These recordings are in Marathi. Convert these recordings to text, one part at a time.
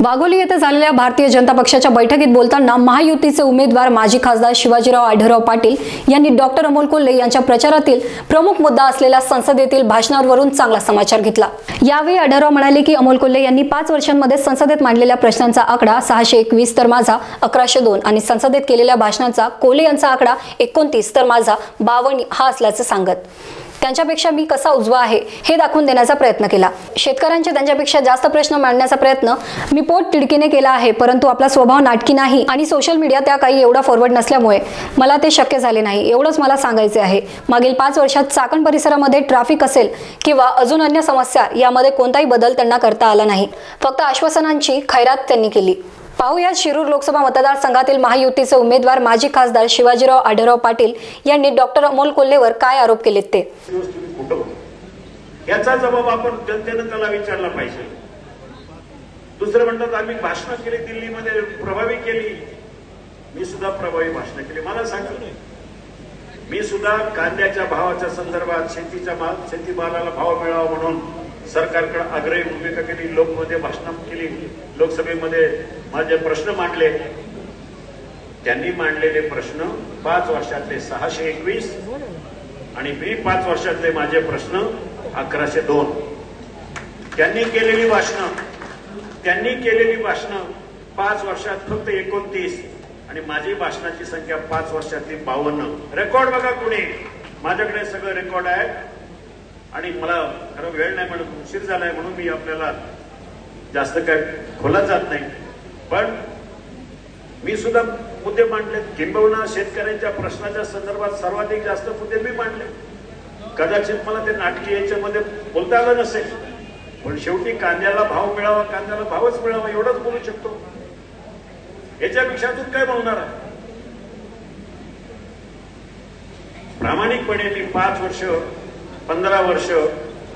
वाघोली येथे झालेल्या भारतीय जनता पक्षाच्या बैठकीत बोलताना महायुतीचे उमेदवार माजी खासदार शिवाजीराव आढळराव पाटील यांनी डॉक्टर अमोल कोल्हे यांच्या प्रचारातील प्रमुख मुद्दा असलेल्या संसदेतील भाषणांवरून चांगला समाचार घेतला. यावेळी आढळराव म्हणाले की अमोल कोल्हे यांनी पाच वर्षांमध्ये संसदेत मांडलेल्या प्रश्नांचा आकडा सहाशे एकवीस तर माझा अकराशे दोन आणि संसदेत केलेल्या भाषणांचा कोल्हे यांचा आकडा एकोणतीस तर माझा बावन्न हा असल्याचं सांगत. त्यांच्यापेक्षा मी कसा उजवा आहे हे दाखवून देण्याचा प्रयत्न केला. शेतकऱ्यांचे त्यांच्यापेक्षा जास्त प्रश्न मांडण्याचा प्रयत्न मी पोट तिडकीने केला आहे परंतु आपला स्वभाव नाटकी नाही आणि सोशल मीडिया त्या काही एवढा फॉरवर्ड नसल्यामुळे मला ते शक्य झाले नाही. एवढंच मला सांगायचे आहे. मागील पाच वर्षात चाकण परिसरामध्ये ट्रॅफिक असेल किंवा अजून अन्य समस्या यामध्ये कोणताही बदल त्यांना करता आला नाही. फक्त आश्वासनांची खैरात त्यांनी केली. पाहूया शिरूर लोकसभा मतदारसंघातील महायुतीचे उमेदवार माजी खासदार शिवाजीराव आढळराव पाटील यांनी डॉक्टर अमोल कोल्हेवर काय आरोप केलेत ते? कुठं याचा जबाब आपण जनतेनं त्याला विचारला पाहिजे. दुसरं म्हणतात आम्ही भाषण केली दिल्लीमध्ये प्रभावी केली. मी सुद्धा प्रभावी भाषण केली. मला सांगा मी सुद्धा कांद्याच्या भावाच्या संदर्भात शेतीच्या माल शेतीमालाला भाव मिळावा म्हणून सरकारकडे आग्रही भूमिका केली लोकमध्ये भाषणं केली लोकसभेमध्ये माझे प्रश्न मांडले. त्यांनी मांडलेले प्रश्न पाच वर्षातले सहाशे एकवीस आणि मी पाच वर्षातले माझे प्रश्न अकराशे दोन. त्यांनी केलेली भाषणं त्यांनी केलेली भाषणं पाच वर्षात फक्त एकोणतीस आणि माझी भाषणाची संख्या पाच वर्षातली बावन्न. रेकॉर्ड बघा कुणी. माझ्याकडे सगळं रेकॉर्ड आहे आणि मला खरं वेळ नाही म्हणून उशीर झालाय म्हणून मी आपल्याला जास्त काय खोला जात नाही. पण मी सुद्धा मुद्दे मांडले किंबहुना शेतकऱ्यांच्या प्रश्नाच्या संदर्भात सर्वाधिक जास्त मुद्दे मी मांडले. कदाचित मला ते नाटकी याच्यामध्ये बोलता आलं नसेल. पण शेवटी कांद्याला भाव मिळावा कांद्याला भावच मिळावा एवढंच बोलू शकतो. याच्यापेक्षा अजून काय बोलणार आहे? प्रामाणिकपणे मी पाच वर्ष पंधरा वर्ष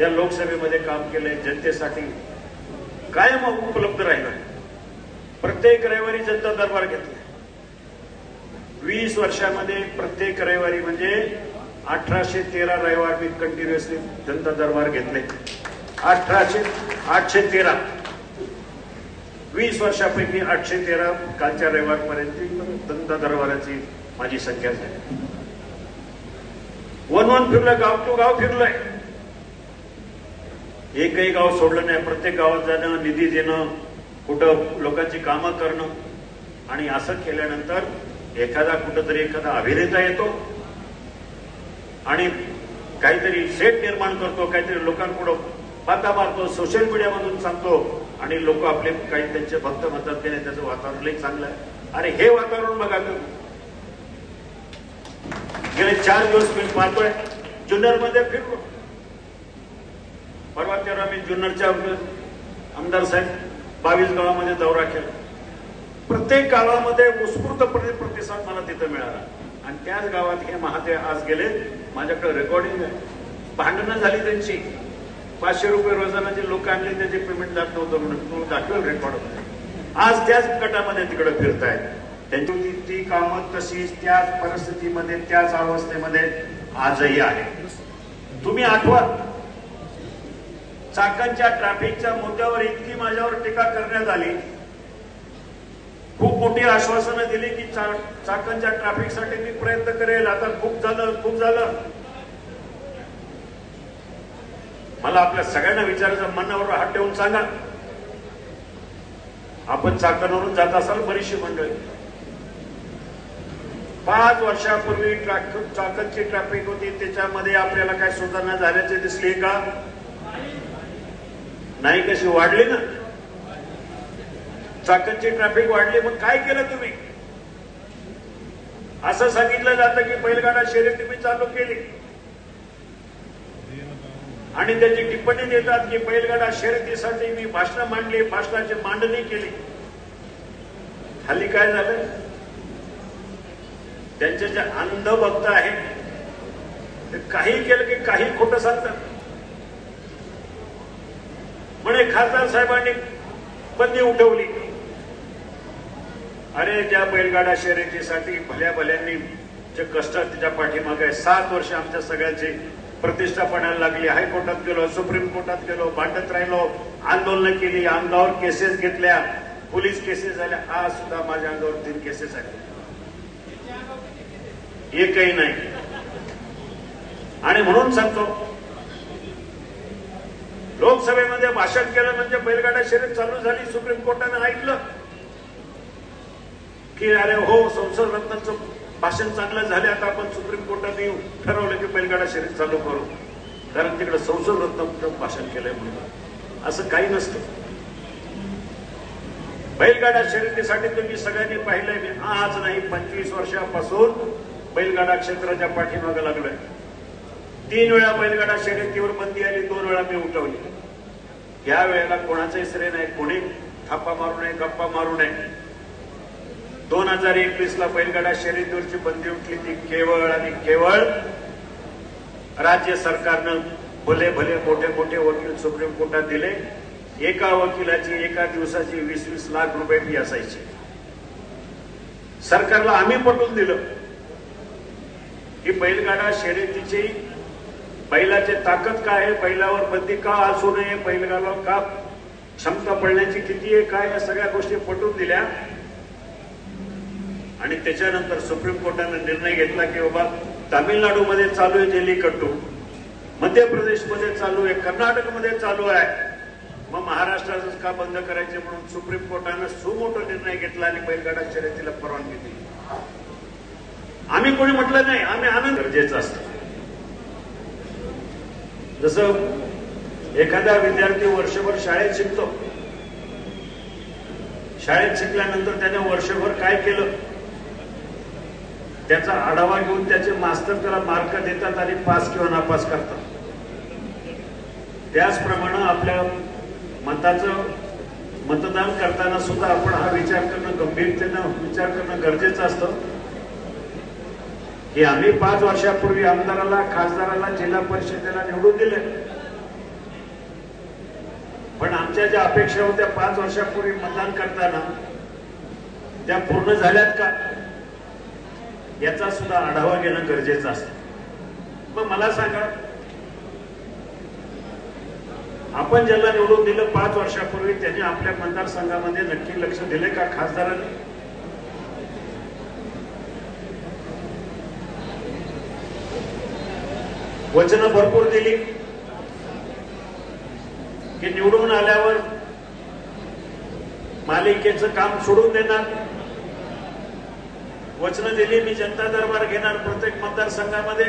या लोकसभेमध्ये काम केले जनतेसाठी कायम उपलब्ध राहिलं प्रत्येक रविवारी जनता दरबार घेतला वीस वर्षामध्ये प्रत्येक रविवारी म्हणजे अठराशे तेरा रविवार मी कंटिन्युअसली जनता दरबार घेतले अठराशे आठशे तेरा. वीस वर्षापैकी आठशे तेरा कालच्या रविवारपर्यंत जनता दरबाराची माझी संख्या झाली. वन वन फिरलं गाव टू गाव फिरलंय. एकही गाव सोडलं नाही प्रत्येक गावात जाणं निधी देणं कुठं लोकांची कामं करणं. आणि असं केल्यानंतर एखादा कुठंतरी एखादा अभिनेता येतो आणि काहीतरी सेट निर्माण करतो काहीतरी लोकांपुढं बाता मारतो सोशल मीडियामधून सांगतो आणि लोक आपले काही त्यांचे भक्त म्हणतात त्याने त्याचं वातावरण लई चांगलं आहे. अरे हे वातावरण बघा गेले चार दिवस मी पाहतोय. जुन्नरमध्ये फिरलो परवा तेव्हा मी जुन्नरच्या आमदार साहेब बावीस गावामध्ये दौरा केला. प्रत्येक गावामध्ये उत्स्फूर्तपणे प्रतिसाद मला तिथं मिळाला. आणि त्याच गावात हे महादेव आज गेले. माझ्याकडे रेकॉर्डिंग आहे. भांडणं झाली त्यांची. पाचशे रुपये रोजाना लोक आणले त्याचे पेमेंट जात नव्हतं म्हणून तू दाखवेल रेकॉर्ड आज त्याच गटामध्ये तिकडे फिरतायत. त्यांची ती कामं तशीच त्याच परिस्थितीमध्ये त्याच अवस्थेमध्ये आजही आहे तुम्ही आठवा. चाकांच्या ट्रॅफिकच्या मुद्द्यावर इतकी माझ्यावर टीका करण्यात आली. खूप मोठी आश्वासनं दिली की चाकांच्या चाकणच्या ट्रॅफिकसाठी मी प्रयत्न करेल. आता खूप झालं खूप झालं. मला आपल्या सगळ्यांना विचारायचं मनावर हात ठेवून सांगा. आपण चाकणवरून जात असाल बरीचशी मंडळी. पाच वर्षापूर्वी ट्रॅफिक चाकतची ट्रॅफिक होती. त्याच्यामध्ये आपल्याला काय सुधारणा झाल्याचे दिसली का? नाही कशी वाढली ना? चाकतची ट्रॅफिक वाढली मग काय केलं तुम्ही? असं सांगितलं जातं की बैलगाडा शर्यत तुम्ही चालू केली. आणि त्याची टिप्पणी देतात की बैलगाडा शर्यतीसाठी मी भाषण मांडली भाषणाची मांडणी केली. हल्ली काय झालं? त्यांचे जे अंध भक्त आहेत ते काही केलं की काही खोटं सांगतात. म्हणे खासदार साहेबांनी बंदी उठवली. अरे ज्या बैलगाडा शर्यतीसाठी भल्या भल्यांनी जे कष्ट तिच्या पाठीमागे सात वर्ष आमच्या सगळ्यांची प्रतिष्ठा पणायला लागली. हायकोर्टात गेलो सुप्रीम कोर्टात गेलो भांडत राहिलो आंदोलनं केली अंगावर केसेस घेतल्या पोलीस केसेस झाल्या. आज सुद्धा माझ्या अंगावर तीन केसेस आहेत. एकही नाही. आणि म्हणून सांगतो लोकसभेमध्ये भाषण केलं म्हणजे बैलगाडा शर्यत चालू झाली सुप्रीम कोर्टाने ऐकलं की अरे हो संसद रत्नाचं भाषण चांगलं झालं आता आपण सुप्रीम कोर्टात येऊ. ठरवलं की बैलगाडा शर्यत चालू करू. कारण तिकडे संसद रत्न भाषण केलंय म्हणून. असं काही नसतं. बैलगाडा शर्यतीसाठी तुम्ही सगळ्यांनी पाहिलंय मी आज नाही पंचवीस वर्षापासून बैलगाडा क्षेत्राच्या पाठीमागं लागलोय. तीन वेळा बैलगाडा शर्यतीवर बंदी आली दोन वेळा मी उठवली. या वेळेला कोणाचाही श्रेय नाही कोणी थापा मारू नये गप्पा मारू नये. दोन हजार एकवीस ला बैलगाडा शर्यतीवरची बंदी उठली ती केवळ आणि केवळ राज्य सरकारनं भले भले मोठे मोठे वकील सुप्रीम कोर्टात दिले. एका वकिलाची एका दिवसाची वीस वीस लाख रुपये फी असायची. सरकारला आम्ही पटवून दिलं. की बैलगाडा शर्यतीची बैलाची ताकद काय आहे? बैलावर बंदी का असू नये? बैलगाला का क्षमता पडण्याची किती आहे? काय? या सगळ्या गोष्टी पटवून दिल्या. आणि त्याच्यानंतर सुप्रीम कोर्टाने निर्णय घेतला की बाबा तामिळनाडूमध्ये चालू आहे जेलीकट्टू. मध्य प्रदेशमध्ये चालू आहे. कर्नाटकमध्ये चालू आहे. मग महाराष्ट्राचं का बंद करायचे? म्हणून सुप्रीम कोर्टानं सुमोठा निर्णय घेतला आणि बैलगाडा शर्यतीला परवानगी दिली. आम्ही कोणी म्हटलं नाही आम्ही आनंद गरजेचं असत. जसं एखादा विद्यार्थी वर्षभर शाळेत शिकतो. शाळेत शिकल्यानंतर त्याने वर्षभर काय केलं? त्याचा आढावा घेऊन त्याचे मास्तर त्याला मार्क देतात आणि पास किंवा नापास करतात. त्याचप्रमाणे आपल्या मताचं मतदान करताना सुद्धा आपण हा विचार करणं गंभीरतेनं विचार करणं गरजेचं असतं. की आम्ही पाच वर्षापूर्वी आमदाराला खासदाराला जिल्हा परिषदेला निवडून दिले. पण आमच्या ज्या अपेक्षा होत्या पाच वर्षापूर्वी मतदान करताना त्या पूर्ण झाल्यात का? याचा सुद्धा आढावा घेणं गरजेचं असतं. मग मला सांगा आपण ज्याला निवडून दिलं पाच वर्षापूर्वी त्यांनी आपल्या मतदारसंघामध्ये नक्की लक्ष दिले का खासदारांनी? वचनं भरपूर दिली. की निवडून आल्यावर मालिकेचं काम सोडून देणार. वचनं दिली मी जनता दरबार घेणार प्रत्येक मतदारसंघामध्ये.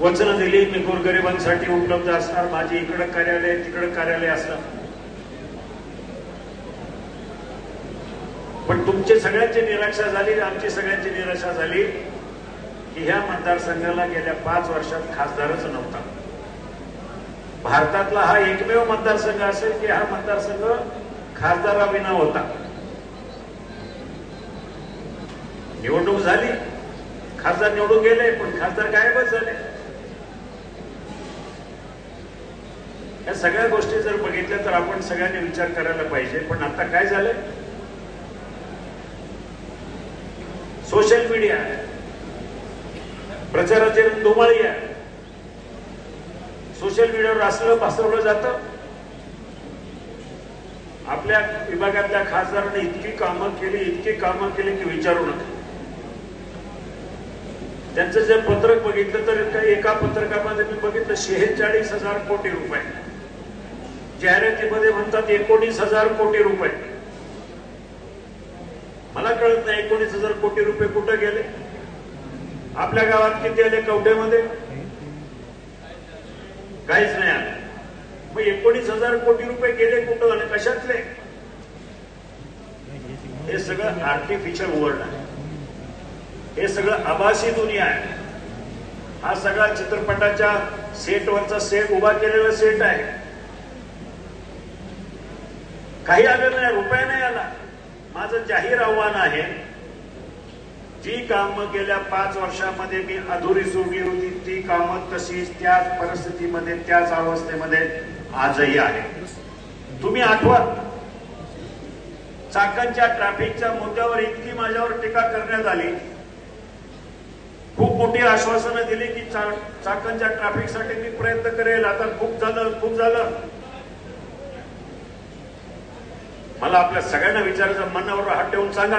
वचनं दिली मी गोरगरिबांसाठी उपलब्ध असणार माझी इकडं कार्यालय तिकडं कार्यालय असणार. पण तुमची सगळ्यांची निराशा झाली आमची सगळ्यांची निराशा झाली. की ह्या मतदारसंघाला गेल्या पाच वर्षात खासदारच नव्हता. भारतातला हा एकमेव मतदारसंघ असेल की हा मतदारसंघ खासदाराविना होता. निवडणूक झाली. खासदार निवडून गेले पण खासदार गायबच झाले. या सगळ्या गोष्टी जर बघितल्या तर आपण सगळ्यांनी विचार करायला पाहिजे पण आता काय झालंय? सोशल मीडिया प्रचाराचे दुमाळी आहे. सोशल मीडियावर असलं पसरवलं जातं. आपल्या विभागातल्या खासदारांनी इतकी कामं केली इतकी कामं केली की विचारू नका. त्यांचं जे पत्रक बघितलं तर काही एका पत्रकामध्ये मी बघितलं शेहेचाळीस हजार कोटी रुपये. जाहिरातीमध्ये म्हणतात एकोणीस हजार कोटी रुपये. मला कळत नाही एकोणीस हजार कोटी रुपये कुठे गेले. आपल्या गावात किती आले कवडेमध्ये काहीच नाही आलं. मग एकोणीस हजार कोटी रुपये गेले कुठं आणि कशातले? हे सगळं आर्टिफिशियल वर्ल्ड आहे. हे सगळं आभासी दुनिया आहे. हा सगळा चित्रपटाच्या सेटवरचा सेट उभा केलेला सेट आहे. काही आलं नाही रुपया नाही आला. माझं जाहीर आव्हान आहे जी कामं गेल्या पाच वर्षामध्ये मी अधुरी सोडली होती ती कामं तशीच त्याच परिस्थितीमध्ये त्याच अवस्थेमध्ये आजही आहे. तुम्ही आठवा चाकांच्या ट्रॅफिकच्या मुद्द्यावर इतकी माझ्यावर टीका करण्यात आली. खूप मोठी आश्वासनं दिली की चा- चाकणच्या ट्रॅफिकसाठी मी प्रयत्न करेल आता खूप झालं खूप झालं. मला आपल्या सगळ्यांना विचारायचं मनावर हात ठेवून सांगा.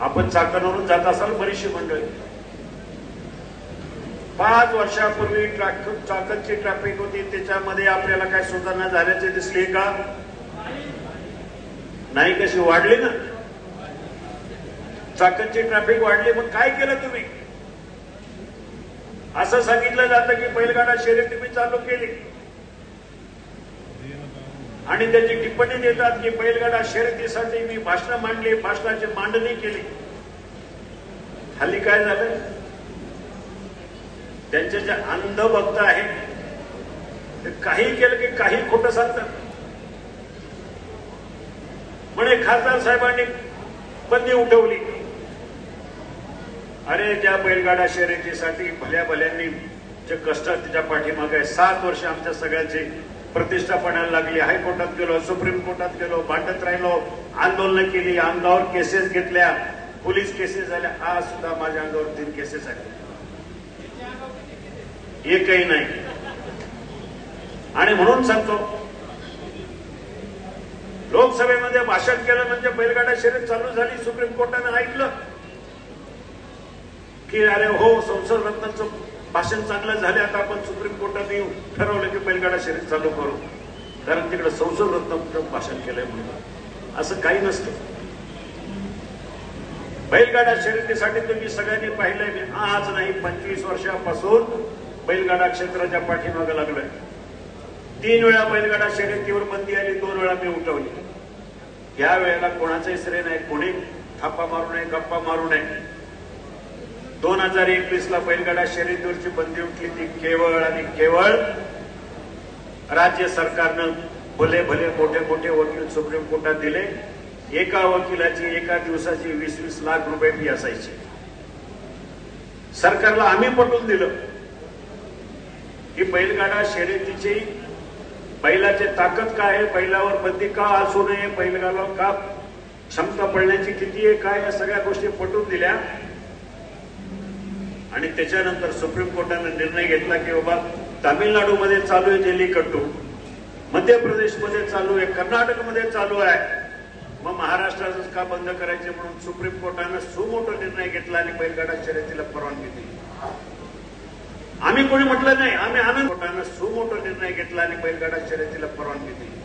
आपण चाकणवरून जात असाल बरीचशी मंडळी. पाच वर्षापूर्वी ट्रॅक चाकणची ट्रॅफिक होती. त्याच्यामध्ये आपल्याला काय सुधारणा झाल्याचे दिसली का? नाही कशी वाढली ना? चाकणची ट्रॅफिक वाढली मग काय केलं तुम्ही? असं सांगितलं जातं की बैलगाडा शर्यत तुम्ही चालू केली. आणि त्याची टिप्पणी देतात की बैलगाडा शर्यतीसाठी मी भाषण मांडली भाषणाची मांडणी केली. हल्ली काय झालं? त्यांचे जे अंध भक्त आहेत ते काही केलं की काही खोटं सांगतात. म्हणे खासदार साहेबांनी बंदी उठवली. अरे ज्या बैलगाडा शर्यतीसाठी भल्या भल्यांनी जे कष्ट त्याच्या पाठीमागे सात वर्ष आमच्या सगळ्यांचे प्रतिष्ठा पडायला लागली हायकोर्टात गेलो सुप्रीम कोर्टात गेलो भांडत राहिलो आंदोलन केली अंगावर केसेस घेतल्या पोलीस केसेस झाल्या आज सुद्धा माझ्या अंगावर तीन केसेस आहेत. एकही नाही. आणि म्हणून सांगतो लोकसभेमध्ये भाषण केलं म्हणजे बैलगाडा शर्यत चालू झाली सुप्रीम कोर्टाने ऐकलं की अरे हो संसद रत्नाचं भाषण चांगलं झाले आता आपण सुप्रीम कोर्टात येऊ ठरवलं की बैलगाडा शर्यत चालू करू. कारण तिकडे संसद रत्न भाषण केलंय म्हणून. असं काही नसतं. बैलगाडा शर्यतीसाठी तुम्ही सगळ्यांनी पाहिलंय मी आज नाही पंचवीस वर्षापासून बैलगाडा क्षेत्राच्या पाठीमागे लागलोय. तीन वेळा बैलगाडा शर्यतीवर बंदी आली दोन वेळा मी उठवली. या वेळेला कोणाचाही श्रेय नाही कोणी थापा मारू नये गप्पा मारू नये. दोन हजार एकवीस ला बैलगाडा शर्यतीवरची बंदी उठली ती केवळ आणि केवळ राज्य सरकारनं भले भले मोठे मोठे वकील सुप्रीम कोर्टात दिले. एका वकिलाची एका दिवसाची वीस वीस लाख रुपये फी असायची. सरकारला आम्ही पटवून दिलं. की बैलगाडा शर्यतीची बैलाची ताकद काय आहे? बैलावर बंदी का असू नये? बैलगाला का क्षमता पडण्याची किती आहे? काय या सगळ्या गोष्टी पटवून दिल्या. आणि त्याच्यानंतर सुप्रीम कोर्टाने निर्णय घेतला की बाबा तामिळनाडूमध्ये चालू आहे जेलीकट्टू मध्य प्रदेशमध्ये चालू आहे कर्नाटकमध्ये चालू आहे. मग महाराष्ट्रातच का बंद करायचे म्हणून सुप्रीम कोर्टानं सुमोठा निर्णय घेतला आणि बैलगाडा शर्यतीला परवानगी दिली? आम्ही कोणी म्हटलं नाही आम्ही आनंद कोर्टानं सुमोठा निर्णय घेतला आणि बैलगाडा शर्यतीला परवानगी दिली.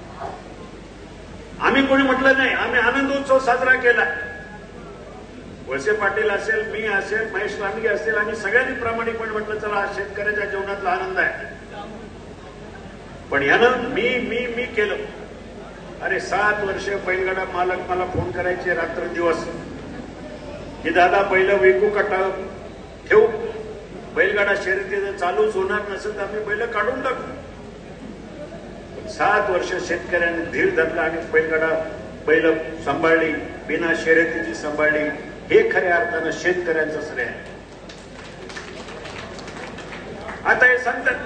आम्ही कोणी म्हटलं नाही आम्ही आनंदोत्सव साजरा केला. वळसे पाटील असेल मी असेल महेश लांडगे असेल आम्ही सगळ्यांनी प्रामाणिकपणे म्हटलं चला हा शेतकऱ्याच्या जीवनातला आनंद आहे. पण यानं मी मी मी केलं. अरे सात वर्ष बैलगाडा मालक मला फोन करायचे रात्र दिवस की दादा बैल विकू कटा ठेवू? बैलगाडा शर्यती जर चालूच होणार नसेल तर आम्ही बैल काढून टाकू. सात वर्ष शेतकऱ्यांनी धीर धरला आणि बैलगाडा बैल सांभाळली बिना शर्यतीची सांभाळली. हे खऱ्या अर्थानं शेतकऱ्यांचं श्रेय आहे. आता हे सांगतात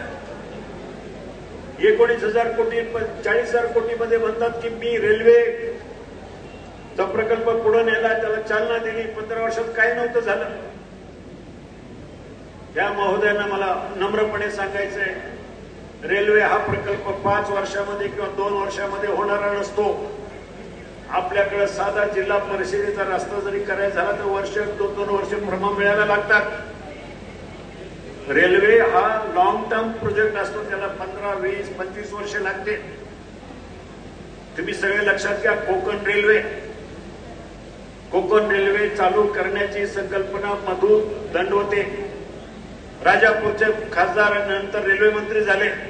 एकोणीस हजार कोटी चाळीस हजार कोटी मध्ये म्हणतात की मी रेल्वे चा प्रकल्प पुढे नेला त्याला चालना दिली पंधरा वर्षात काही नव्हतं झालं. त्या महोदयांना मला नम्रपणे सांगायचंय रेल्वे हा प्रकल्प पाच वर्षामध्ये किंवा दोन वर्षामध्ये होणारा नसतो. आपल्याकडे साधा जिल्हा परिषदेचा रस्ता जरी करायचा झाला तर वर्ष दोन दोन वर्ष भ्रमा मिळायला लागतात. रेल्वे हा लॉंग टर्म प्रोजेक्ट असतो त्याला पंधरा वीस पंचवीस वर्ष लागते. तुम्ही सगळे लक्षात घ्या कोकण रेल्वे. कोकण रेल्वे चालू करण्याची संकल्पना मधू दंडवते राजापूरचे खासदार नंतर रेल्वे मंत्री झाले.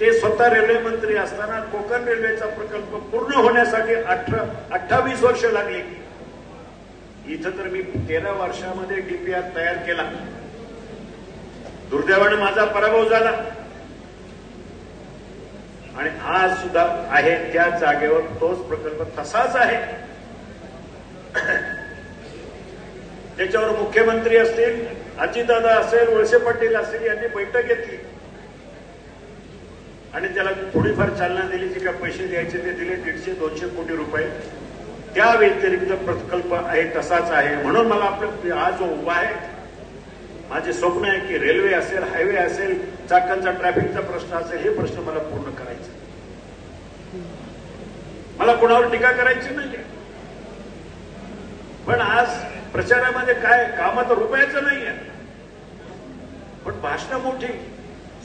ते स्वतः रेल्वे मंत्री असताना कोकण रेल्वेचा प्रकल्प पूर्ण होण्यासाठी अठरा अठ्ठावीस वर्ष लागली. इथं तर मी तेरा वर्षामध्ये डीपीआर तयार केला. दुर्दैवाने माझा पराभव झाला. आणि आज सुद्धा आहे त्या जागेवर तोच प्रकल्प तसाच आहे. त्याच्यावर मुख्यमंत्री असतील अजितदादा असेल वळसे पाटील असतील यांनी बैठक घेतली. आणि त्याला थोडीफार चालना दिली जे काय पैसे द्यायचे ते दिले दीडशे दोनशे कोटी रुपये. त्या व्यतिरिक्त प्रकल्प आहे तसाच आहे. म्हणून मला आपलं हा जो उभा आहे माझे स्वप्न आहे की रेल्वे असेल हायवे असेल चाकांचा ट्रॅफिकचा प्रश्न असेल हे प्रश्न मला पूर्ण करायचे. मला कोणावर टीका करायची नाही पण आज प्रचारामध्ये काय कामात रुपयाचं नाहीये. पण भाषणं मोठी.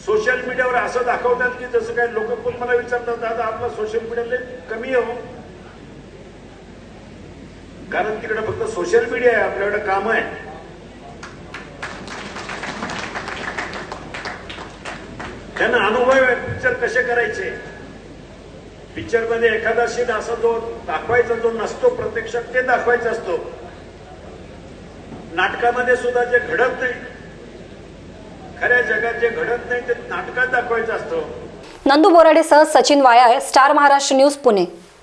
सोशल मीडियावर असं दाखवतात की जसं काय लोक पण मला विचारतात दादा आपला सोशल मीडियाला कमी आहे हो. कारण तिकडे फक्त सोशल मीडिया आहे आपल्याकडे काम आहे त्यांना अनुभव आहे पिक्चर कसे करायचे? पिक्चरमध्ये एखादा सीन असा जो दाखवायचा जो नसतो प्रत्यक्षात ते दाखवायचा असतो. नाटकामध्ये सुद्धा जे घडत नाही खऱ्या जगात जे घडत नाही ते नाटकात दाखवायचं असतं. नंदू बोराडेसह सचिन वाया स्टार महाराष्ट्र न्यूज पुणे.